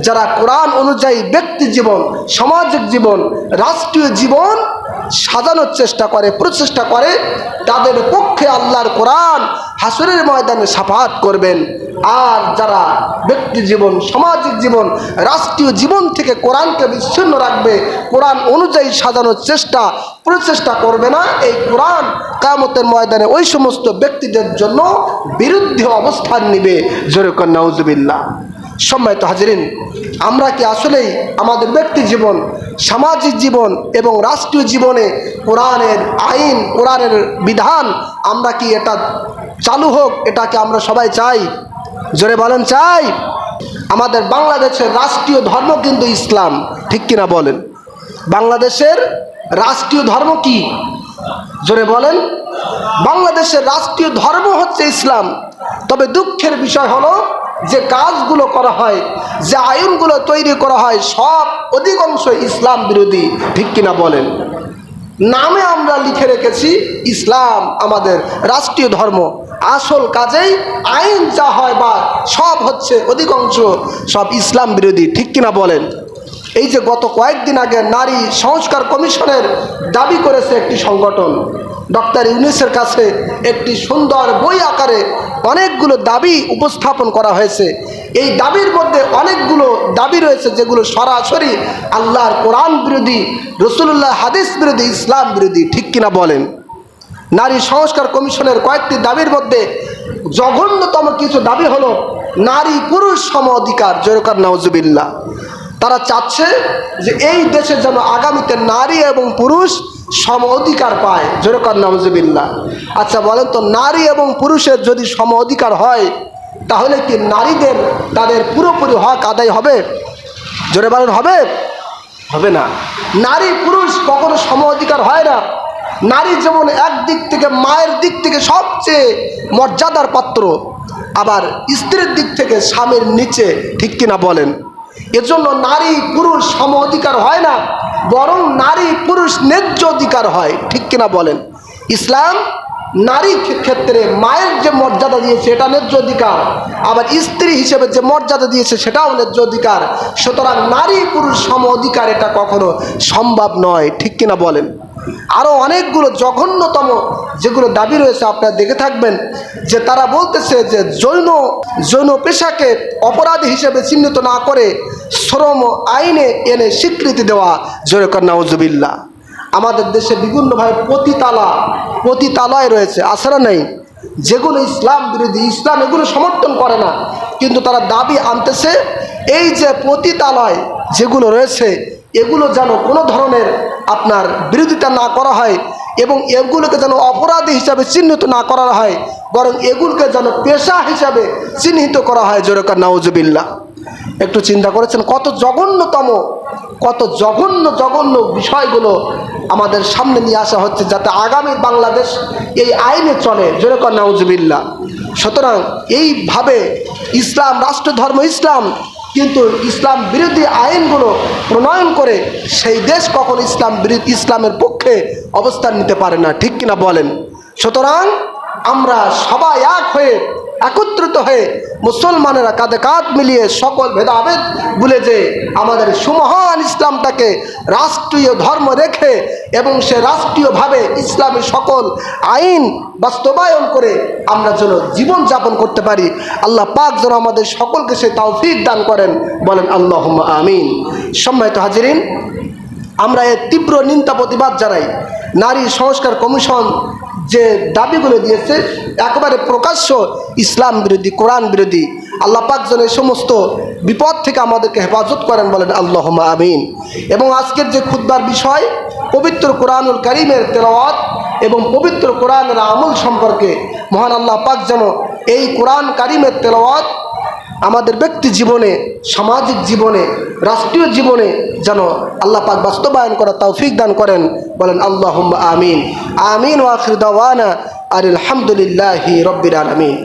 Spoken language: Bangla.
যারা কোরআন অনুযায়ী ব্যক্তি জীবন, সামাজিক জীবন, রাষ্ট্রীয় জীবন সাজানোর চেষ্টা করে, প্রচেষ্টা করে, তাদের পক্ষে আল্লাহর কোরআন হাসুরের ময়দানে সাফাত করবেন। আর যারা ব্যক্তি জীবন, সামাজিক জীবন, রাষ্ট্রীয় জীবন থেকে কোরআনকে বিচ্ছিন্ন রাখবে, কোরআন অনুযায়ী সাজানোর চেষ্টা, প্রচেষ্টা করবে না। এই কোরআন কামতের ময়দানে ওই সমস্ত ব্যক্তিদের জন্য বিরুদ্ধে অবস্থান নিবে। জোরেকর নাউজুবিল্লাহ। সম্মানিত হাজিরিন, আমরা কি আসলেই আমাদের ব্যক্তি জীবন, সামাজিক জীবন এবং রাষ্ট্রীয় জীবনে কোরআনের আইন, কোরআনের বিধান, আমরা কি এটা চালু হোক, এটাকে আমরা সবাই চাই? জোরে বলেন, চাই। আমাদের বাংলাদেশের রাষ্ট্রীয় ধর্ম কিন্তু ইসলাম, ঠিক কিনা বলেন? বাংলাদেশের রাষ্ট্রীয় ধর্ম কি? জোরে বলেন। বাংলাদেশের রাষ্ট্রীয় ধর্ম হচ্ছে ইসলাম। তবে দুঃখের বিষয় হলো যে কাজগুলো করা হয়, যে আইনগুলো তৈরি করা হয়, সব অধিকাংশ ইসলাম বিরোধী, ঠিক কিনা বলেন? নামে আমরা লিখে রেখেছি, ইসলাম আমাদের রাষ্ট্রীয় ধর্ম। আসল কাজেই আইন যা হয় বা সব হচ্ছে অধিকাংশ সব ইসলাম বিরোধী, ঠিক কিনা বলেন? এই যে গত কয়েকদিন আগে নারী সংস্কার কমিশনের দাবি করেছে একটি সংগঠন, ডক্টর ইউনিসের কাছে একটি সুন্দর বই আকারে অনেকগুলো দাবি উপস্থাপন করা হয়েছে। এই দাবির মধ্যে অনেকগুলো দাবি রয়েছে যেগুলো সরাসরি আল্লাহর কোরআন বিরোধী রসুল্লাহ হাদিস বিরোধী, ইসলাম বিরোধী, ঠিক কিনা বলেন? নারী সংস্কার কমিশনের কয়েকটি দাবির মধ্যে জঘন্যতম কিছু দাবি হলো নারী পুরুষ সম অধিকার জয়কার নওয়াজুবিল্লা তারা চাচ্ছে যে এই দেশে যেন আগামীতে নারী এবং পুরুষ সম অধিকার পায়। জয়কার নওয়াজুবিল্লা আচ্ছা বলেন তো, নারী এবং পুরুষের যদি সম অধিকার হয়, তাহলে কি নারীদের তাদের পুরোপুরি হক আদায় হবে? জোরে বলেন, হবে? হবে না। নারী, পুরুষ কখনো সম অধিকার হয় না। নারী যেমন একদিক থেকে মায়ের দিক থেকে সবচেয়ে মর্যাদার পাত্র, আবার স্ত্রীর দিক থেকে স্বামীর নিচে, ঠিক কিনা বলেন? এজন্য নারী পুরুষ সম অধিকার হয় না, বরং নারী পুরুষ ন্যায্য অধিকার হয়। ঠিক কিনা বলেন? ইসলাম নারী ক্ষেত্রে মায়ের যে মর্যাদা দিয়েছে এটা ন্যায্য অধিকার। আবার স্ত্রী হিসেবে যে মর্যাদা দিয়েছে, সেটাও ন্যায্য অধিকার। সুতরাং নারী পুরুষ সম অধিকার এটা কখনো সম্ভব নয়। ঠিক কিনা বলেন? আরও অনেকগুলো জঘন্যতম যেগুলো দাবি রয়েছে, আপনারা দেখে থাকবেন যে তারা বলতেছে যে জৈন জৈন পেশাকে অপরাধী হিসেবে চিহ্নিত না করে শ্রম আইনে এনে স্বীকৃতি দেওয়া। জোরেকর নাউজুবিল্লা আমাদের দেশে বিভিন্নভাবে পতিতালা, পতিতালয় রয়েছে আসারা নেই? যেগুলো ইসলাম বিরোধী, ইসলাম এগুলো সমর্থন করে না। কিন্তু তারা দাবি আনতেছে, এই যে পতিতালয় যেগুলো রয়েছে এগুলো যেন কোনো ধরনের আপনার বিরোধিতা না করা হয় এবং এগুলোকে যেন অপরাধী হিসাবে চিহ্নিত না করা হয়, বরং এগুলোকে যেন পেশা হিসাবে চিহ্নিত করা হয়। জোরকার নাউজুবিল্লা একটু চিন্তা করেছেন, কত জঘন্যতম, কত জঘন্য জঘন্য বিষয়গুলো আমাদের সামনে নিয়ে আসা হচ্ছে যাতে আগামী বাংলাদেশ এই আইনে চলে। জোরকর নাউজুবিল্লা সুতরাং এইভাবে ইসলাম রাষ্ট্র ধর্ম ইসলাম কিন্তু ইসলাম বিরোধী আইনগুলো প্রণয়ন করে সেই দেশ কখন ইসলাম বিরোধী, ইসলামের পক্ষে অবস্থান নিতে পারে না। ঠিক কিনা বলেন? সুতরাং আমরা সবাই এক হয়ে একত্রিত হয়ে মুসলমানেরা কাঁধে কাঁধ মিলিয়ে সকল ভেদাভেদ ভুলে যে আমাদের সুমহান ইসলামটাকে রাষ্ট্রীয় ধর্ম রেখে এবং সে রাষ্ট্রীয়ভাবে ইসলামী সকল আইন বাস্তবায়ন করে আমরা যেন জীবনযাপন করতে পারি। আল্লাহ পাক যেন আমাদের সকলকে সে তৌফিক দান করেন। বলেন আল্লাহ আমিন। সম্মানিত হাজিরিন, আমরা এর তীব্র নিন্দা প্রতিবাদ জানাই। নারী সংস্কার কমিশন যে দাবিগুলো দিয়েছে, একবারে প্রকাশ্য ইসলাম বিরোধী, কোরআন বিরোধী, আল্লাহ এই সমস্ত বিপদ থেকে আমাদেরকে হেফাজত করেন বলেন আল্লাহ আমিন। এবং আজকের যে ক্ষুদার বিষয়, পবিত্র কোরআনুল করিমের তেলাওয়াত এবং পবিত্র কোরআনের আমল সম্পর্কে মহান আল্লাহ পাক যেন এই কোরআন কারিমের তেলাওয়াত আমাদের ব্যক্তি জীবনে, সামাজিক জীবনে, রাষ্ট্রীয় জীবনে যেন আল্লাহ পাক বাস্তবায়ন করা তৌফিক দান করেন, বলেন আল্লাহ আমিন। আমিন ওয়াখির আর আলহামদুলিল্লাহি রব্বির আলমিন।